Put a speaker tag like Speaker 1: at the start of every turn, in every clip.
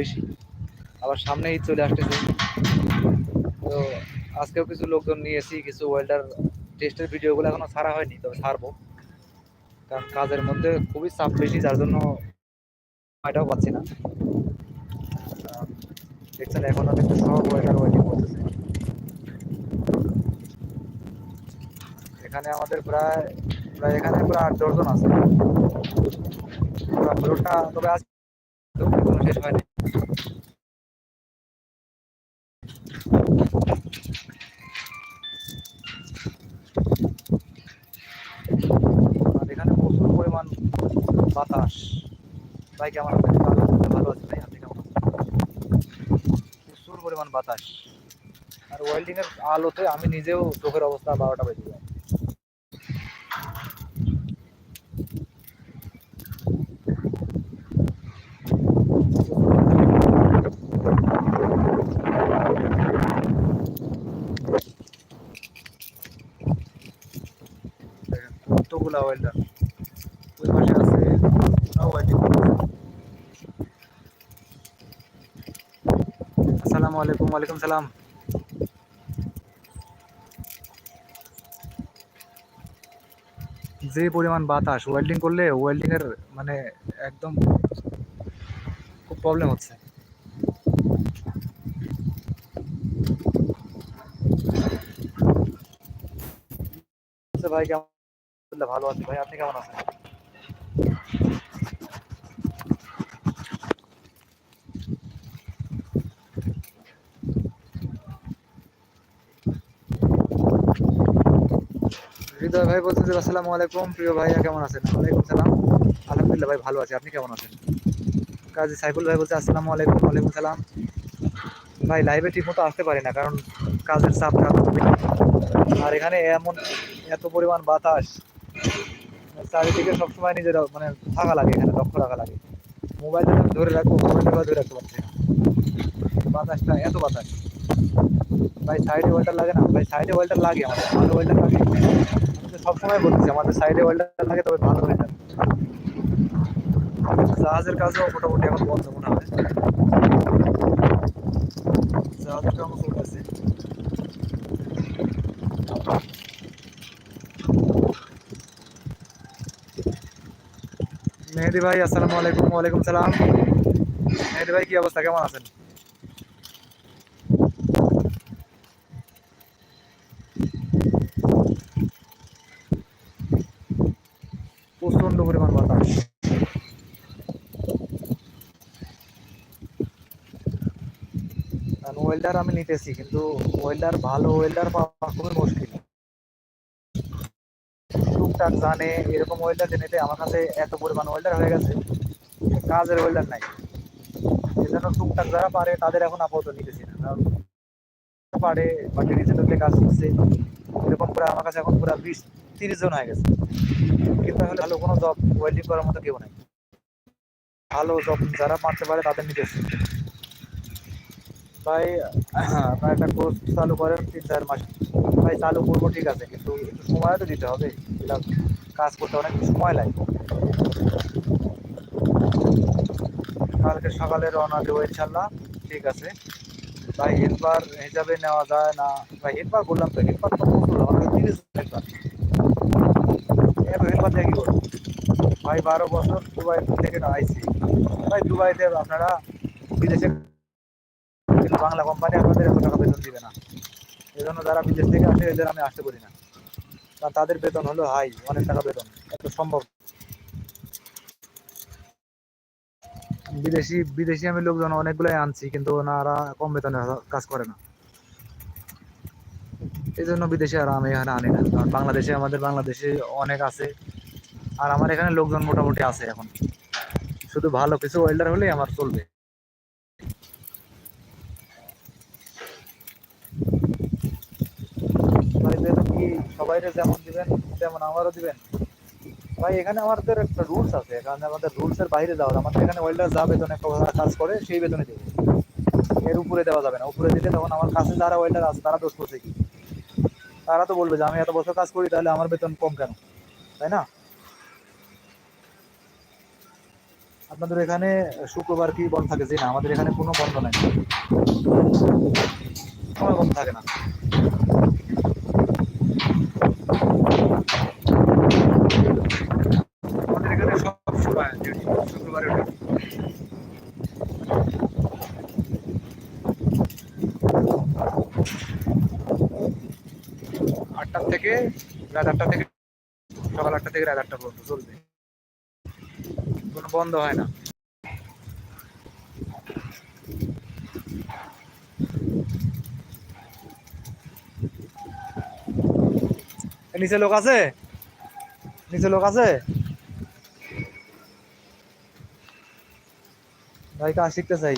Speaker 1: বেশি। আবার সামনেই চলে আসতেছে। তো আজকেও কিছু লোকজন নিয়েছি, কিছু ওয়েল্ডার টেস্টের ভিডিওগুলো এখনও ছাড়া হয়নি, তবে ছাড়বো। কারণ কাজের মধ্যে খুবই চাপ বেশি, যার জন্য সময়টাও পাচ্ছি না। দেখছেন, এখনও কিন্তু সব ওয়েল্ডার ওয়েটিং করতেছে। এখানে আমাদের প্রায় প্রায় এখানে প্রায় আট দশজন আছে। তবে আজ এখনও প্রচুর পরিমাণ বাতাস। ভাই আছেন ভালো আছি? ভাই আপনি কেমন? প্রচুর পরিমাণ বাতাস। আর ওয়েল্ডিং এর আলোতে আমি নিজেও চোখের অবস্থা বারোটা বেজে যায় দেখেন ওয়ালাইকুম সালাম। যে পরিমাণ বাতাস ওয়েল্ডিং করলে ওয়েল্ডিং এর মানে একদম খুব প্রবলেম হচ্ছে। আচ্ছা ভাই, কেমন আলহামদুলিল্লাহ, ভালো আছি ভাই। আপনি কেমন আছেন? হৃদয় ভাই বলছেন আসসালামু আলাইকুম। প্রিয় ভাইয়া, কেমন আছেন? ওয়ালাইকুম সালাম। আলহামদুলিল্লাহ ভাই, ভালো আছি। আপনি কেমন আছেন? কাজী সাইফুল ভাই বলছে, আসসালামু আলাইকুম, ওয়ালাইকুম সালাম। ভাই লাইভে ঠিক মতো আসতে পারি না, কারণ কাজের চাপটা আর এখানে এমন এত পরিমাণ বাতাস। চারিদিকে সবসময় নিজের মানে থাকা লাগে এখানে লক্ষ্য রাখা লাগে। মোবাইলটা ধরে রাখব মোবাইলটা ধরে রাখতে পারছি বাতাসটা, এত বাতাস। ভাই সাইডে ওয়েল্টার লাগে না? ভাই সাইডে ওয়েল্টার লাগে, আমাদের ভালো ওয়েল্টার লাগে। সবসময় বলতেছি, আমাদের সাইডে ওয়েল্টার লাগে তবে ভালো ওয়েল্টার জাহাজের কাজও মোটামুটি এখন বন্ধ মনে হয়। জাহাজের কাজও চলতেছে। মেহেদি ভাই, আসসালামু আলাইকুম, ওয়ালাইকুম সালাম। মেহেদি ভাই, কি অবস্থা? কেমন আছেন? প্রচণ্ড পরিমাণ বাতাস। ওয়েল্ডার আমি নিতেছি, কিন্তু ওয়েল্ডার ভালো ওয়েল্ডার পাওয়া খুবই মুশকিল। টুকটাক জানে, এরকম ওয়েল্ডার নিতে আমার কাছে এত পরিমাণ ওয়েল্ডার হয়ে গেছে, কাজের ওয়েল্ডার নাই। এজন্য টুকটাক যারা পারে, তাদের এখন আপাতত নিতেছি না। কারণ পারে বা ডিজিটাল কাজ শিখছে। এরকম করে আমার কাছে এখন পুরো বিশ, তিরিশ জন হয়ে গেছে। কিন্তু আসলে ভালো কোনো জব ওয়েল্ডিং করার মতো কেউ নাই। ভালো জব যারা মারতে পারে, তাদের নিতেছে ভাই আপনার একটা কোর্স চালু করেন তিন চার মাস। ভাই চালু করব, ঠিক আছে। কিন্তু একটু সময় তো দিতে হবে। এগুলা কাজ করতে অনেক সময় লাগে। কালকে সকালে রওনা দেবো ইনশাল্লাহ ঠিক আছে। ভাই হেল্পার হিসাবে নেওয়া যায় না? ভাই হেল্পার বললাম তো হেল্পার তো প্রচুর কাছে তিরিশ হেল্পার হেল্পার দিয়ে কি করব ভাই, বারো বছর দুবাই থেকে না আইসি ভাই, দুবাইতে আপনারা বিদেশে বাংলা কোম্পানি আপনাদের এত টাকা বেতন দিবে না। এই জন্য যারা বিদেশ থেকে আসে, এদের আমি আসতে পারি না। কারণ তাদের বেতন হলো হাই, অনেক টাকা বেতন, এত সম্ভব। বিদেশি বিদেশি আমি লোকজন অনেকগুলাই আনছি, কিন্তু ওনারা কম বেতনে কাজ করে না। এই জন্য বিদেশে আর আমি এখানে আনি না, কারণ বাংলাদেশে, আমাদের বাংলাদেশে অনেক আছে, আর আমার এখানে লোকজন মোটামুটি আছে এখন। শুধু ভালো কিছু ওয়েল্ডার হলেই আমার চলবে ভাই বেতন কি সবাই যেমন দিবেন, তেমন আমারও দিবেন। ভাই, এখানে আমাদের একটা রুলস আছে, এখানে আমাদের রুলস এর বাইরে যাওয়ার। আমাদের এখানে ওয়েল্ডার যা বেতনে কাজ করে, সেই বেতনে দেবে। এর উপরে দেওয়া যাবে না। উপরে দিলে তখন আমার কাছে যারা ওয়েল্ডার আছে, তারা দোষ করছে কি? তারা তো বলবে যে, আমি এত বছর কাজ করি, তাহলে আমার বেতন কম কেন? তাই না? আপনাদের এখানে শুক্রবার কি বন্ধ থাকে? জি না, আমাদের এখানে কোনো বন্ধ নাই। সময় বন্ধ থাকে না আমাদের এখানে সব সময় duty, শুক্রবারে duty। আটটা থেকে রাত আটটা থেকে সকাল আটটা থেকে রাত আটটা পর্যন্ত চলবে। কোনো বন্ধ হয় না। নিচে লোক আছে? নিচে লোক আছে? ভাই, কাজ শিখতে চাই।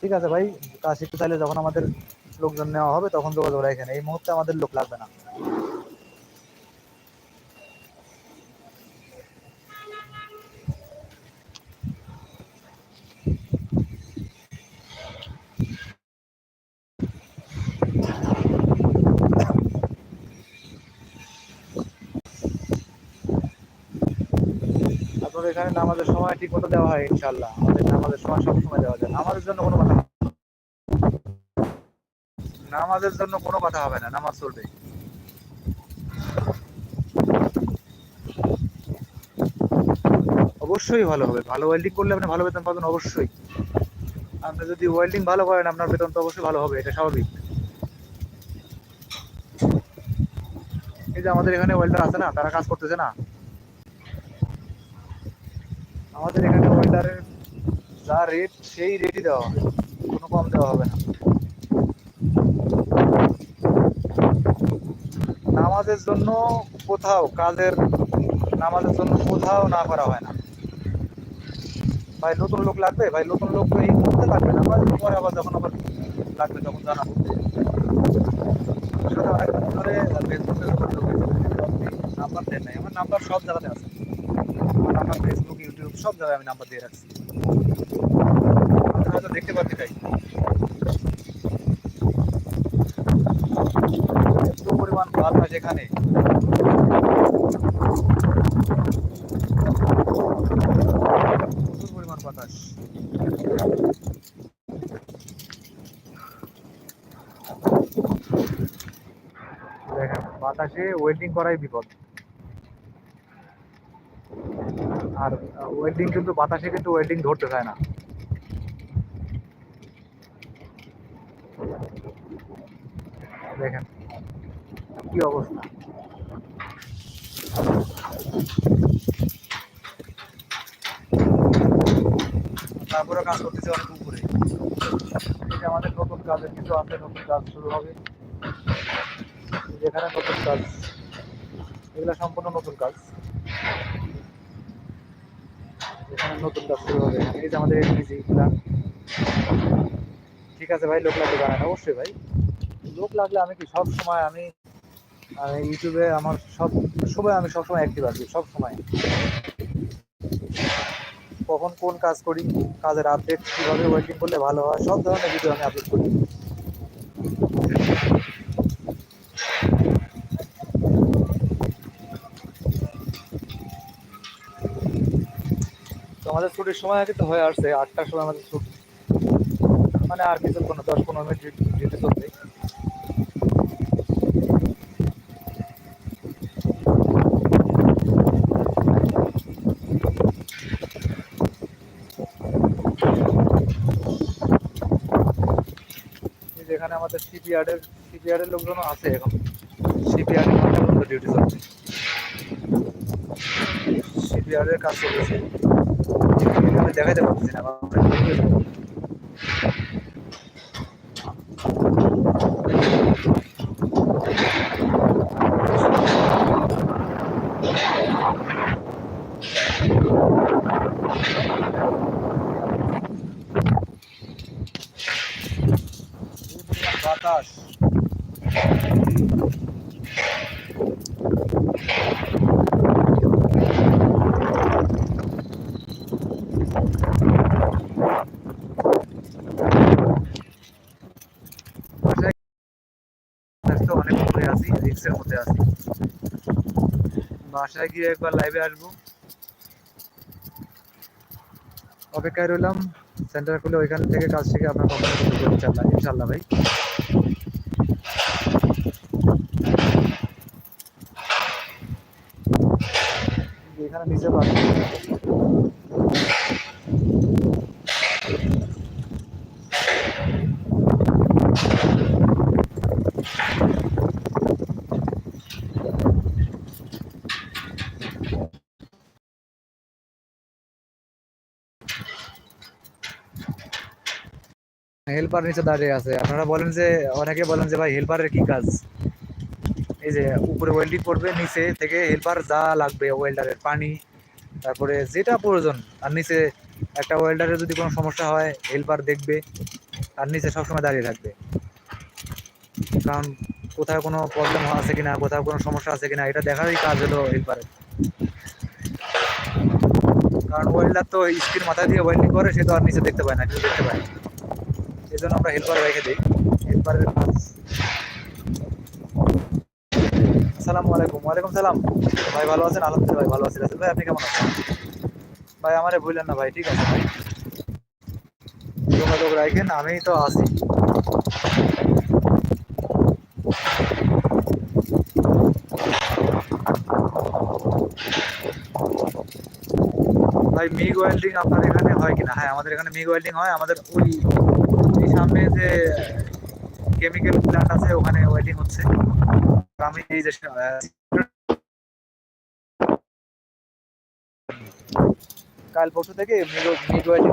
Speaker 1: ঠিক আছে ভাই, কাজ শিখতে চাইলে যখন আমাদের লোকজন নেওয়া হবে তখন যোগাযোগ এখানে এই মুহূর্তে আমাদের লোক লাগবে না। আপনার এখানে নামাজের সময় ঠিক মতো দেওয়া হয় ইনশাল্লাহ আমাদের নামাজের সময় সব সময় দেওয়া যায়। নামাজের জন্য কোনো কথা নামাজের জন্য কোনো কথা হবে না, নামাজ চলবে। অবশ্যই ভালো হবে। ভালো ওয়েল্ডিং করলে আপনি ভালো বেতন পাবেন, অবশ্যই। আপনি যদি ওয়েল্ডিং ভালো করেন, আপনার বেতন তো অবশ্যই ভালো হবে, এটা স্বাভাবিক। এই যে আমাদের এখানে ওয়েল্ডার আছে না, তারা কাজ করতেছে না। আমাদের এখানে ওয়েল্ডারের যা রেট সেই রেটই দেওয়া হবে। কোনো কম দেওয়া হবে না। নামাজের জন্য কোথাও, কাজের নামাজের জন্য কোথাও না করা হয় না। ভাই, নতুন লোক লাগবে? ভাই, নতুন লোক এই মুহূর্তে লাগবে না। ভাই পরে আবার যখন আবার লাগবে তখন জানাব ধরে নাম্বার দেন নাই। আমার নাম্বার সব জায়গাতে আছে। আমার ফেসবুক ইউটিউব সব জায়গায় আমি নাম্বার দিয়ে রাখছি। হয়তো দেখতে পাচ্ছি তাই। এত পরিমাণ বাতাস এখানে প্রচুর পরিমাণ বাতাস। বাতাসে ওয়েল্ডিং করাই বিপদ। আর ওয়েল্ডিং কিন্তু বাতাসে কিন্তু ওয়েল্ডিং ধরতে চায় না। দেখেন, কি অবস্থা। তারপরে কাজ করতেছে অনেক উপরে। আমাদের নতুন কাজের কিছু আছে, নতুন কাজ শুরু হবে। যেখানে নতুন কাজ, এগুলো সম্পূর্ণ নতুন কাজ। এখানে নতুন কাজ শুরু হবে। এখানে এই যে আমাদের এলপিজি এগুলা ঠিক আছে ভাই, লোক লাগলে জানান অবশ্যই ভাই। লোক লাগলে আমি কি, সব সময় আমি আমি ইউটিউবে আমার সব সময় আমি সবসময় অ্যাক্টিভ আছি, সব সময়। কখন কোন কাজ করি, কাজের আপডেট কীভাবে ওয়েটিং করলে ভালো হয়, সব ধরনের ভিডিও আমি আপলোড করি। আমাদের ছুটির সময় কিন্তু হয়ে আসছে, আটটার সময় আমাদের ছুটি। মানে আর কিছুক্ষণ দশ পনেরো মিনিট ডিউটি যে এখানে আমাদের সিপিআরের সিপিআরের লোকজনও আছে এখন। ঘণ্টা পর্যন্ত ডিউটি চলছে। সিপিআরের কাজ চলতেছে আমি দেখাতে পারছি না কারণ আমরা video করব। এই পরিমাণ বাতাস বাসায় ব্যস্ত অনেক উপরে আছি রিক্সের মধ্যে আছি। বাসায় গিয়ে একবার লাইভে আসব। অপেক্ষায় রইলাম সেন্টার খুলে ওইখান থেকে কাজ থেকে আপনার কোম্পানি ইনশাল্লাহ ইনশাল্লাহ ভাই। এখানে নিচে পাচ্ছি হেল্পার নিচে দাঁড়িয়ে আছে। আপনারা বলেন যে, অনেকে বলেন যে ভাই হেল্পারের কি কাজ? এই যে, উপরে ওয়েল্ডিং করবে, নিচে থেকে হেল্পার যা লাগবে ওয়েল্ডারের পানি, তারপরে যেটা প্রয়োজন আর নিচে একটা ওয়েল্ডারের যদি কোনো সমস্যা হয় হেল্পার দেখবে আর নিচে সবসময় দাঁড়িয়ে থাকবে। কারণ কোথাও কোনো প্রবলেম আছে কিনা, কোথাও কোনো সমস্যা আছে কিনা, এটা দেখারই কাজ হলো হেল্পারের কারণ ওয়েল্ডার তো স্ক্রিন মাথায় দিয়ে ওয়েল্ডিং করে, সে তো আর নিচে দেখতে পায় না, কিছু দেখতে পায় না। এই জন্য আমরা হেল্পার রেখে দিই। হেল্পারের কাজ আসসালামু আলাইকুম। ওয়ালাইকুম সালাম। ভাই, ভালো আছেন? আলহামদুলিল্লাহ ভাই, ভালো আছেন রাসেল ভাই, আপনি কেমন আছেন? ভাই, আমারে ভুলেন না ভাই, ঠিক আছে ভাই। যোগাযোগ রাখেন, আমি তো আছি। মিগ ওয়েল্ডিং আপনার এখানে হয় কিনা? হ্যাঁ আমাদের এখানে মিগ ওয়েল্ডিং হয়। আমাদের ওই সামনে যে কেমিক্যাল প্ল্যান্ট আছে ওখানে ওয়েল্ডিং হচ্ছে। আমি এই যে কাল পরশু থেকে মিগ মিগ ওয়েল্ডিং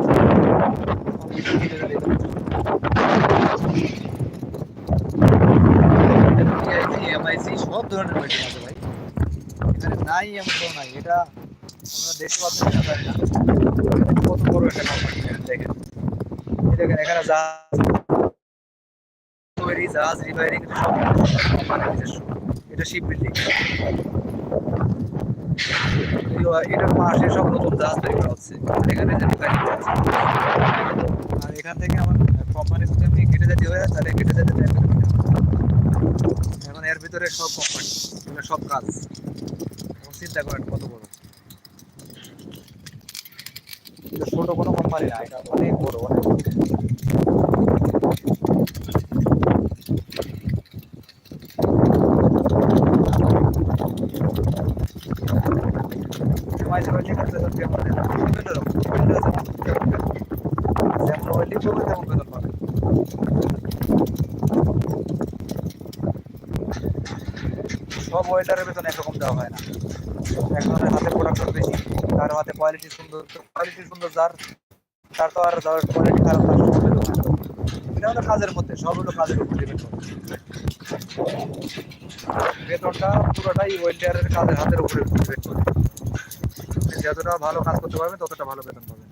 Speaker 1: এমআইসি সব ধরনের ওয়েল্ডিং আছে ভাই। এখানে নাই এমন নাই। এটা বড় একটা কোম্পানি জাহাজ এটার সব নতুন জাহাজ তৈরি করা হচ্ছে। এখানে আর এখান থেকে আমার যদি আমি কেটে যেতে হয় তাহলে কেটে যেতে এখন এর ভিতরে সব কোম্পানি সব কাজ। চিন্তা করেন কত বড়। এটা ছোট কোনো কোম্পানি না, এটা অনেক বড় অনেক বড়। সব ওয়েল্ডারের বেতন একরকম দেওয়া হয় না। একজনের হাতে প্রোডাকশন বেশি। তার হাতে কোয়ালিটি সুন্দর কোয়ালিটি সুন্দর যার, তার তো আর কোয়ালিটি খারাপ তার। এটা হলো কাজের মধ্যে, সব হলো কাজের উপর ডিপেন্ড করে। বেতনটা পুরোটাই ওয়েল্ডারের কাজের হাতের উপরে ডিপেন্ড করে। যতটা ভালো কাজ করতে পারবেন ততটা ভালো বেতন পাবেন